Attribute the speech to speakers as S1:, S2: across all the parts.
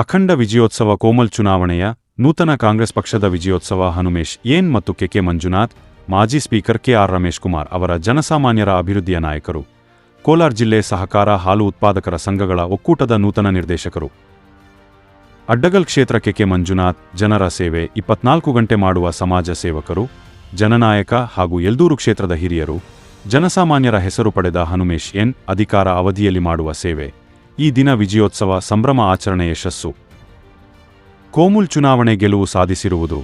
S1: ಅಖಂಡ ವಿಜಯೋತ್ಸವ ಕೋಮಲ್ ಚುನಾವಣೆಯ ನೂತನ ಕಾಂಗ್ರೆಸ್ ಪಕ್ಷದ ವಿಜಯೋತ್ಸವ ಹನುಮೇಶ್ ಏನ್ ಮತ್ತು ಕೆಕೆ ಮಂಜುನಾಥ್, ಮಾಜಿ ಸ್ಪೀಕರ್ ಕೆಆರ್ ರಮೇಶ್ ಕುಮಾರ್ ಅವರ ಜನಸಾಮಾನ್ಯರ ಅಭಿವೃದ್ಧಿಯ ನಾಯಕರು. ಕೋಲಾರ ಜಿಲ್ಲೆ ಸಹಕಾರ ಹಾಲು ಉತ್ಪಾದಕರ ಸಂಘಗಳ ಒಕ್ಕೂಟದ ನೂತನ ನಿರ್ದೇಶಕರು. ಅಡ್ಡಗಲ್ ಕ್ಷೇತ್ರ ಕೆಕೆ ಮಂಜುನಾಥ್, ಜನರ ಸೇವೆ, ಇಪ್ಪತ್ನಾಲ್ಕು ಗಂಟೆ ಮಾಡುವ ಸಮಾಜ ಸೇವಕರು, ಜನನಾಯಕ ಹಾಗೂ ಯಲ್ದೂರು ಕ್ಷೇತ್ರದ ಹಿರಿಯರು, ಜನಸಾಮಾನ್ಯರ ಹೆಸರು ಪಡೆದ ಹನುಮೇಶ್ ಎನ್ ಅಧಿಕಾರ ಅವಧಿಯಲ್ಲಿ ಮಾಡುವ ಸೇವೆ. ಈ ದಿನ ವಿಜಯೋತ್ಸವ ಸಂಭ್ರಮ ಆಚರಣೆ ಯಶಸ್ಸು. ಕೋಮುಲ್ ಚುನಾವಣೆ ಗೆಲುವು ಸಾಧಿಸಿರುವುದು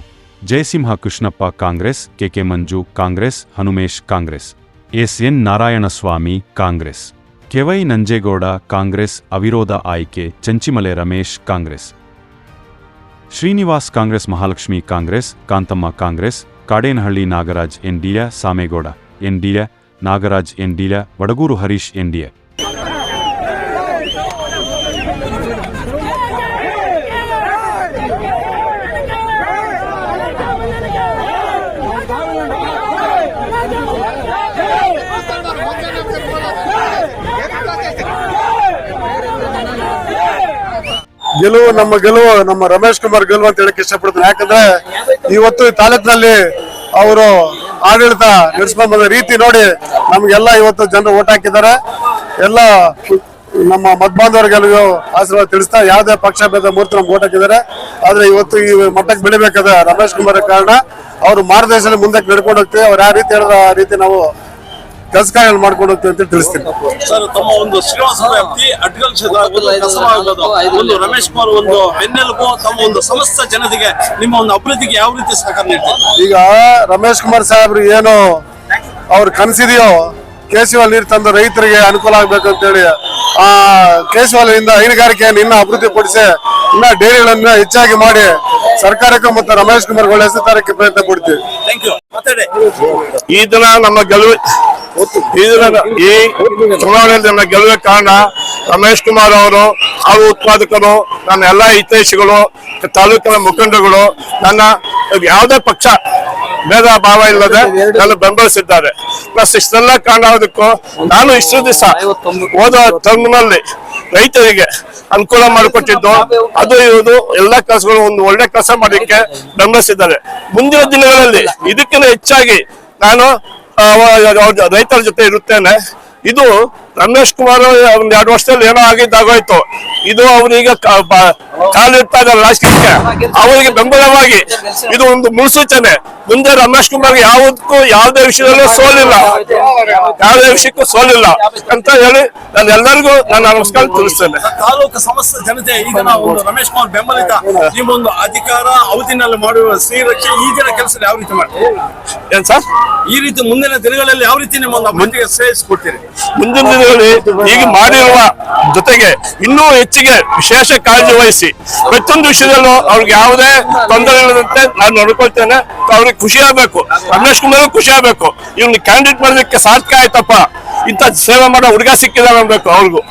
S1: Jayasimha Krishnappa Congress, K K Manju Congress, Hanumesh Congress S N Narayanaswamy Congress, K Y Nanjegowda Congress, ಅವಿರೋಧ ಆಯ್ಕೆ, ಚಂಚಿಮಲೆ ರಮೇಶ್ ಕಾಂಗ್ರೆಸ್, ಶ್ರೀನಿವಾಸ್ ಕಾಂಗ್ರೆಸ್, ಮಹಾಲಕ್ಷ್ಮಿ ಕಾಂಗ್ರೆಸ್, ಕಾಂತಮ್ಮ ಕಾಂಗ್ರೆಸ್, ಕಾಡೇನಹಳ್ಳಿ ನಾಗರಾಜ್ ಎನ್ಡಿಯ ಸಾಮೇಗೌಡ ಎನ್ಡಿಯ ನಾಗರಾಜ್ ಎನ್ಡಿಯ ವಡಗೂರು ಹರೀಶ್ ಎನ್ಡಿಯ
S2: ಗೆಲುವು ನಮ್ಮ ಗೆಲುವು, ನಮ್ಮ ರಮೇಶ್ ಕುಮಾರ್ ಗೆಲುವು ಅಂತ ಹೇಳಕ್ ಇಷ್ಟಪಡ್ತೀನಿ. ಯಾಕಂದ್ರೆ ಇವತ್ತು ಈ ತಾಲೂಕಿನಲ್ಲಿ ಅವರು ಆಡಳಿತ ನಡೆಸ್ಕೊಂಡ್ ರೀತಿ ನೋಡಿ ನಮ್ಗೆಲ್ಲ ಇವತ್ತು ಜನರು ಓಟ್ ಹಾಕಿದ್ದಾರೆ. ಎಲ್ಲ ನಮ್ಮ ಮತಬಾಂಧವರಿಗೆಲ್ಲರಿಗೂ ಆಶೀರ್ವಾದ ತಿಳಿಸ್ತಾ ಯಾವುದೇ ಪಕ್ಷ ಭೇದ ಮೂರ್ತಿ ನಮ್ಗೆ ಓಟ್ ಹಾಕಿದ್ದಾರೆ. ಆದ್ರೆ ಇವತ್ತು ಈ ಮಟ್ಟಕ್ಕೆ ಬೆಳಿಬೇಕಾದ ರಮೇಶ್ ಕುಮಾರ್ ಕಾರಣ, ಅವರು ಮಾರ್ಗದರ್ಶನ ಮುಂದಕ್ಕೆ ನಡ್ಕೊಂಡು ಹೋಗ್ತೀವಿ. ಅವ್ರು ಯಾವ ರೀತಿ ಹೇಳಿದ್ರೆ ಆ ರೀತಿ ನಾವು ಕೆಲಸ ಕಾರ್ಯಗಳು ಮಾಡ್ಕೊಂಡು ಹೋಗ್ತೀವಿ ಅಂತ ತಿಳಿಸ್ತೀನಿ.
S3: ಸರ್ ತಮ್ಮ ಒಂದು ಶ್ರೀನಿವಾಸ ವ್ಯಾಪ್ತಿ ಅಡ್ಗಲ್ ಕ್ಷೇತ್ರ ಒಂದು ರಮೇಶ್ ಕುಮಾರ್ ಒಂದು ಬೆನ್ನೆಲುಬು ತಮ್ಮ ಒಂದು ಸಮಸ್ತ ಜನತೆಗೆ ನಿಮ್ಮ ಒಂದು ಅಭಿವೃದ್ಧಿಗೆ ಯಾವ ರೀತಿ ಸಹಕಾರ ನೀಡ್ತಾರೆ?
S2: ಈಗ ರಮೇಶ್ ಕುಮಾರ್ ಸಾಹೇಬ್ರು ಏನು ಅವ್ರ ಕನಸಿದೆಯೋ ಕೇಸಿವಾಲ್ ನೀರು ತಂದು ರೈತರಿಗೆ ಅನುಕೂಲ ಆಗ್ಬೇಕು ಅಂತೇಳಿ ಆ ಕೇಶವಾಲಿನಿಂದ ಹೈನುಗಾರಿಕೆಯನ್ನು ಇನ್ನೂ ಅಭಿವೃದ್ಧಿ ಪಡಿಸಿ ಇನ್ನ ಡೈರಿಗಳನ್ನ ಹೆಚ್ಚಾಗಿ ಮಾಡಿ ಸರ್ಕಾರಕ್ಕೆ ಮತ್ತು ರಮೇಶ್ ಕುಮಾರ್ ಒಳ್ಳೆ ಹೆಸರು ತರಕ್ಕೆ ಪ್ರಯತ್ನ ಕೊಡ್ತೀವಿ
S3: ಥ್ಯಾಂಕ್ ಯು ಮಾತಾಡಿ.
S4: ಈ ದಿನ ನಮ್ಮ ಗೆಲುವು ಈ ಚುನಾವಣೆಯಲ್ಲಿ ನನ್ನ ಗೆಲುವಿಗೆ ಕಾರಣ ರಮೇಶ್ ಕುಮಾರ್ ಅವರು ಹಾಲು ಉತ್ಪಾದಕರು, ನನ್ನ ಎಲ್ಲ ಹಿತೈಷಿಗಳು, ತಾಲೂಕಿನ ಮುಖಂಡರುಗಳು, ನನ್ನ ಯಾವುದೇ ಪಕ್ಷ ಭೇದ ಭಾವ ಇಲ್ಲದೆ ನನ್ನ ಬೆಂಬಲಿಸಿದ್ದಾರೆ. ಪ್ಲಸ್ ಇಷ್ಟೆಲ್ಲ ಕಾರಣ ಆಗೋದಕ್ಕೂ ನಾನು ಇಷ್ಟು ದಿವಸ ಹೋದ ಟರ್ಮ್ನಲ್ಲಿ ರೈತರಿಗೆ ಅನುಕೂಲ ಮಾಡಿಕೊಟ್ಟಿದ್ದು, ಅದು ಇರುವುದು ಎಲ್ಲ ಕೆಲಸಗಳು ಒಂದು ಒಳ್ಳೆ ಕೆಲಸ ಮಾಡಲಿಕ್ಕೆ ಬೆಂಬಲಿಸಿದ್ದಾರೆ. ಮುಂದಿನ ದಿನಗಳಲ್ಲಿ ಇದಕ್ಕಿಂತ ಹೆಚ್ಚಾಗಿ ನಾನು ರೈತರ ಜೊತೆ ಇರುತ್ತೇನೆ. ಇದು ರಮೇಶ್ ಕುಮಾರ್ ಒಂದ್ ಎರಡು ವರ್ಷದಲ್ಲಿ ಏನೋ ಆಗಿದ್ದಾಗೋಯ್ತು. ಇದು ಅವರಿಗೆ ಕಾಲಿಡ್ತಾ ಇದ್ದಾರೆ ರಾಜಕೀಯಕ್ಕೆ. ಅವರಿಗೆ ಬೆಂಬಲವಾಗಿ. ಇದು ಒಂದು ಮುನ್ಸೂಚನೆ ಮುಂದೆ ರಮೇಶ್ ಕುಮಾರ್ ಯಾವುದಕ್ಕೂ ಯಾವುದೇ ವಿಷಯದಲ್ಲೂ ಸೋಲಿಲ್ಲ. ಯಾವುದೇ ವಿಷಯಕ್ಕೂ ಸೋಲಿಲ್ಲ ಅಂತ ಹೇಳಿ ನಾನು ಎಲ್ಲರಿಗೂ ನಾನು ನಮಸ್ಕಾರ ತಿಳಿಸ್ತೇನೆ.
S3: ತಾಲೂಕು ಸಮಸ್ತ ಜನತೆ ಈಗ ನಾವು ಒಂದು ರಮೇಶ್ ಕುಮಾರ್ ಬೆಂಬಲಿತ ನಿಮ್ಮೊಂದು ಅಧಿಕಾರ ಅವಧಿನಲ್ಲಿ ಮಾಡುವ ಶ್ರೀರಕ್ಷೆ ಈ ದಿನ ಕೆಲಸ ಯಾವ ರೀತಿ ಮಾಡ್ತೀರಿ?
S4: ಏನ್ ಸರ್?
S3: ಈ ರೀತಿ ಮುಂದಿನ ದಿನಗಳಲ್ಲಿ ಯಾವ ರೀತಿ ನಿಮ್ಮೊಂದು ಮುಂದಿಗೆ ಶ್ರೇಯಿಸ್ಕೊಡ್ತೀರಿ
S4: ಮುಂದಿನ ದಿನಗಳಲ್ಲಿ ಈಗ ಮಾಡಿರುವ ಜೊತೆಗೆ ಇನ್ನೂ ಹೆಚ್ಚಿಗೆ ವಿಶೇಷ ಕಾಳಜಿ ವಹಿಸಿ, ಪ್ರತಿಯೊಂದು ವಿಷಯದಲ್ಲೂ ಅವ್ರಿಗೆ ಯಾವುದೇ ತೊಂದರೆ ಇಲ್ಲದಂತೆ ನಾನು ನೋಡ್ಕೊಳ್ತೇನೆ. ಅವ್ರಿಗೆ ಖುಷಿ ಆಗ್ಬೇಕು. ರಮೇಶ್ ಕುಮಾರ್ ಖುಷಿ ಆಗ್ಬೇಕು. ಇವ್ನ ಕ್ಯಾಂಡಿಡೇಟ್ ಮಾಡೋದಕ್ಕೆ ಸಾರ್ಥಕ ಆಯ್ತಪ್ಪ. ಇಂಥ ಸೇವೆ ಮಾಡೋ ಹುಡುಗ ಸಿಕ್ಕಿದಾನೆ ಅನ್ಬೇಕು ಅವ್ರಿಗೂ.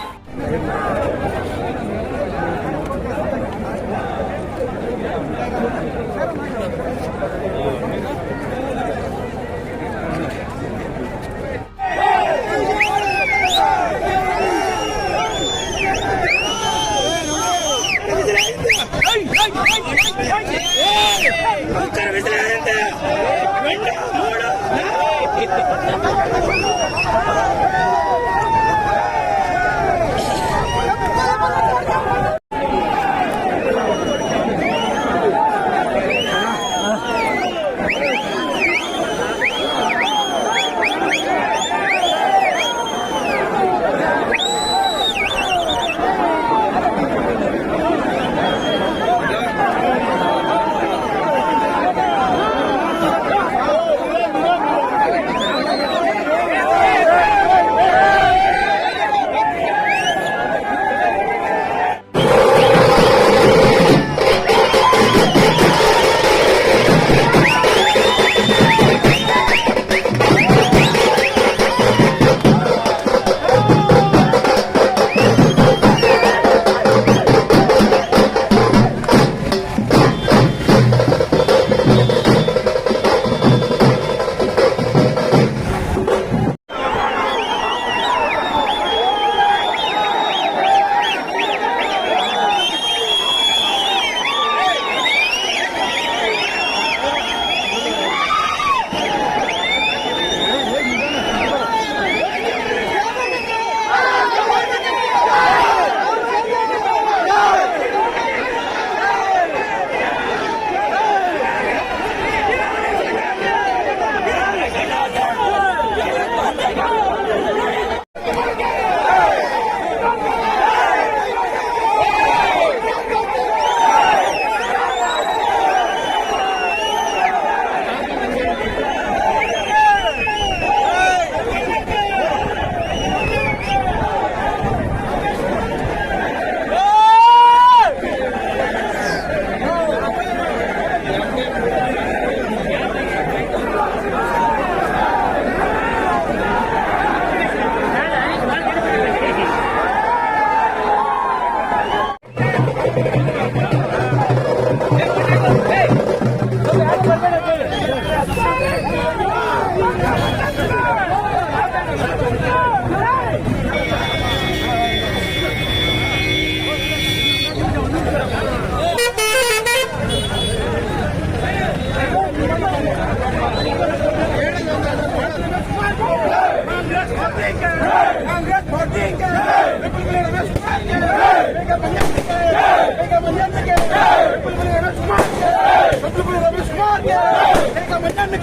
S5: ನನ್ನ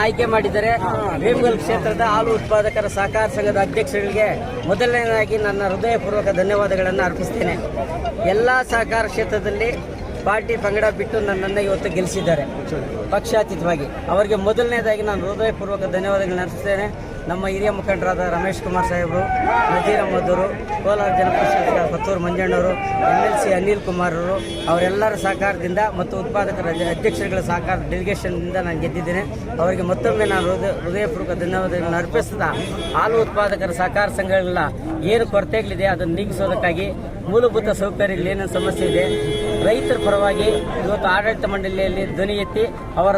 S5: ಆಯ್ಕೆ ಮಾಡಿದ್ದಾರೆ ಭೀಮಗಲ್ ಕ್ಷೇತ್ರದ ಹಾಲು ಉತ್ಪಾದಕರ ಸಹಕಾರ ಸಂಘದ ಅಧ್ಯಕ್ಷರಿಗೆ ಮೊದಲನೇದಾಗಿ ನನ್ನ ಹೃದಯಪೂರ್ವಕ ಧನ್ಯವಾದಗಳನ್ನು ಅರ್ಪಿಸ್ತೇನೆ. ಎಲ್ಲ ಸಹಕಾರ ಕ್ಷೇತ್ರದಲ್ಲಿ ಪಾರ್ಟಿ ಪಂಗಡ ಬಿಟ್ಟು ನನ್ನನ್ನು ಇವತ್ತು ಗೆಲ್ಲಿಸಿದ್ದಾರೆ. ಪಕ್ಷಾತೀತವಾಗಿ. ಅವರಿಗೆ ಮೊದಲನೇದಾಗಿ ನಾನು ಹೃದಯಪೂರ್ವಕ ಧನ್ಯವಾದಗಳನ್ನು ಅರ್ಪಿಸ್ತೇನೆ. ನಮ್ಮ ಹಿರಿಯ ಮುಖಂಡರಾದ ರಮೇಶ್ ಕುಮಾರ್ ಸಾಹೇಬರು, ನಜೀರ್ ಮದ್ದೂರು ಕೋಲಾರ ಜನಪ್ರತಿನಿಧಿ Pattur ಮಂಜಣ್ಣವರು M L C Anil Kumar ಅವರು ಅವರೆಲ್ಲರ ಸಹಕಾರದಿಂದ ಮತ್ತು ಉತ್ಪಾದಕರ ಅಧ್ಯ- ಅಧ್ಯಕ್ಷರುಗಳ ಸಹಕಾರ ಡೆಲಿಗೇಷನ್ನಿಂದ ನಾನು ಗೆದ್ದಿದ್ದೇನೆ. ಅವರಿಗೆ ಮತ್ತೊಮ್ಮೆ ನಾನು ಹೃದಯ, ಹೃದಯಪೂರ್ವಕ ಧನ್ಯವಾದಗಳನ್ನು ಅರ್ಪಿಸ್ತಾ, ಹಾಲು ಉತ್ಪಾದಕರ ಸಹಕಾರ ಸಂಘಗಳ ಏನು ಕೊರತೆಗಳಿದೆ ಅದನ್ನು ನೀಗಿಸೋದಕ್ಕಾಗಿ ಮೂಲಭೂತ ಸೌಕರ್ಯಗಳು ಏನೇನು ಸಮಸ್ಯೆ ಇದೆ? ರೈತರ ಪರವಾಗಿ ಇವತ್ತು ಆಡಳಿತ ಮಂಡಳಿಯಲ್ಲಿ ಧ್ವನಿ ಎತ್ತಿ ಅವರ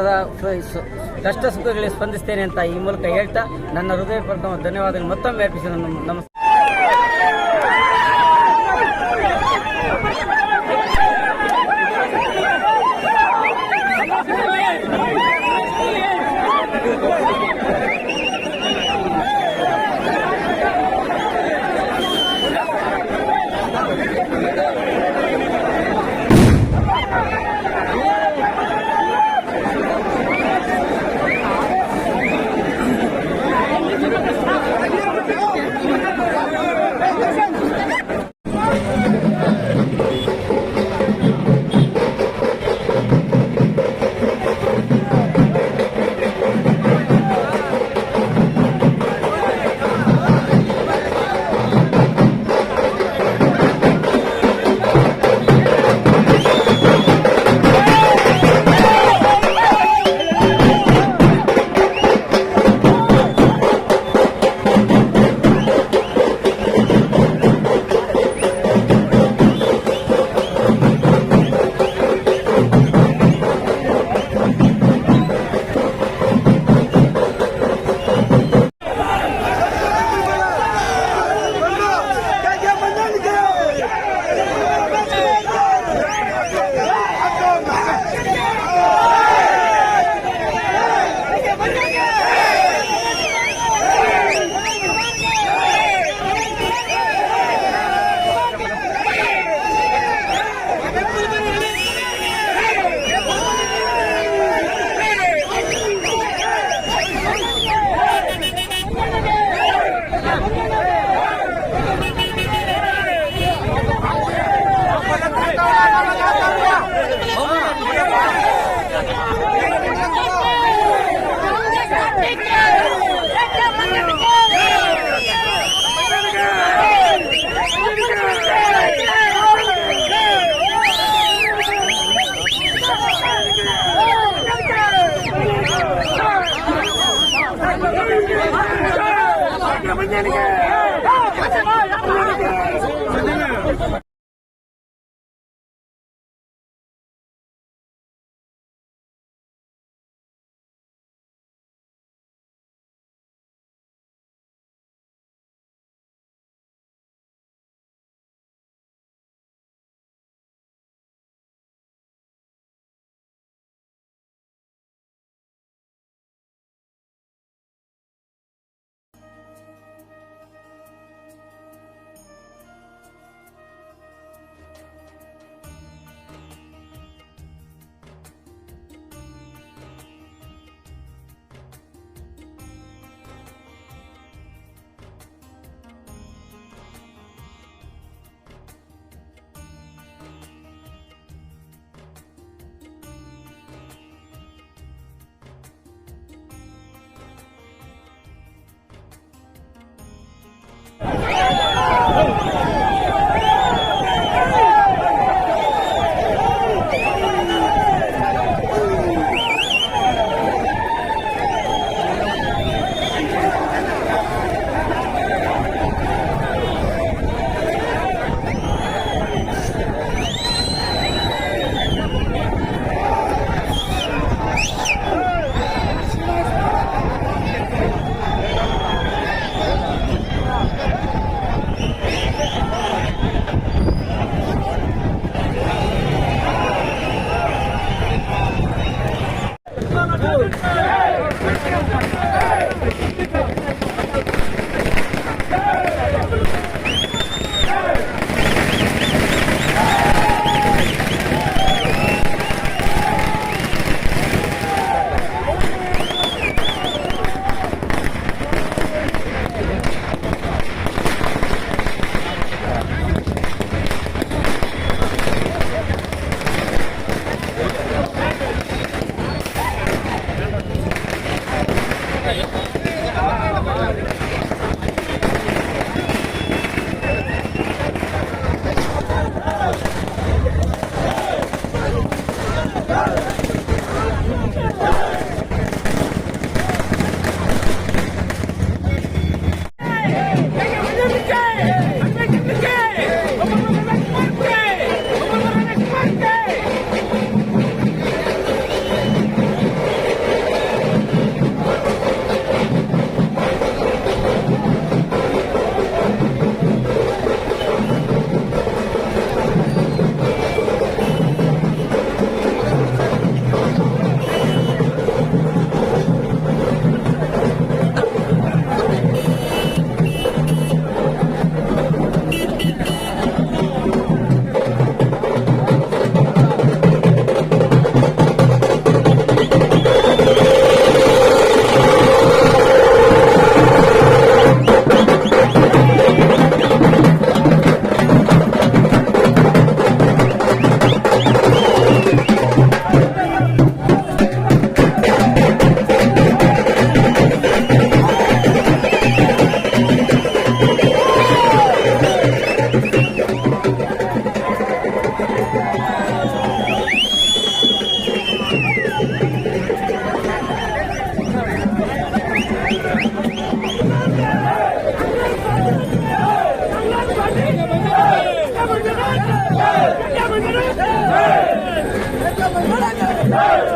S5: ಕಷ್ಟ ಸುಖಗಳಿಗೆ ಸ್ಪಂದಿಸ್ತೇನೆ ಅಂತ ಈ ಮೂಲಕ ಹೇಳ್ತಾ ನನ್ನ ಹೃದಯಪೂರ್ವಕ ಧನ್ಯವಾದಗಳು. ಮತ್ತೊಮ್ಮೆ ಅರ್ಪಿಸಿ ನನ್ನ ನಮಸ್ಕಾರ
S6: Hey!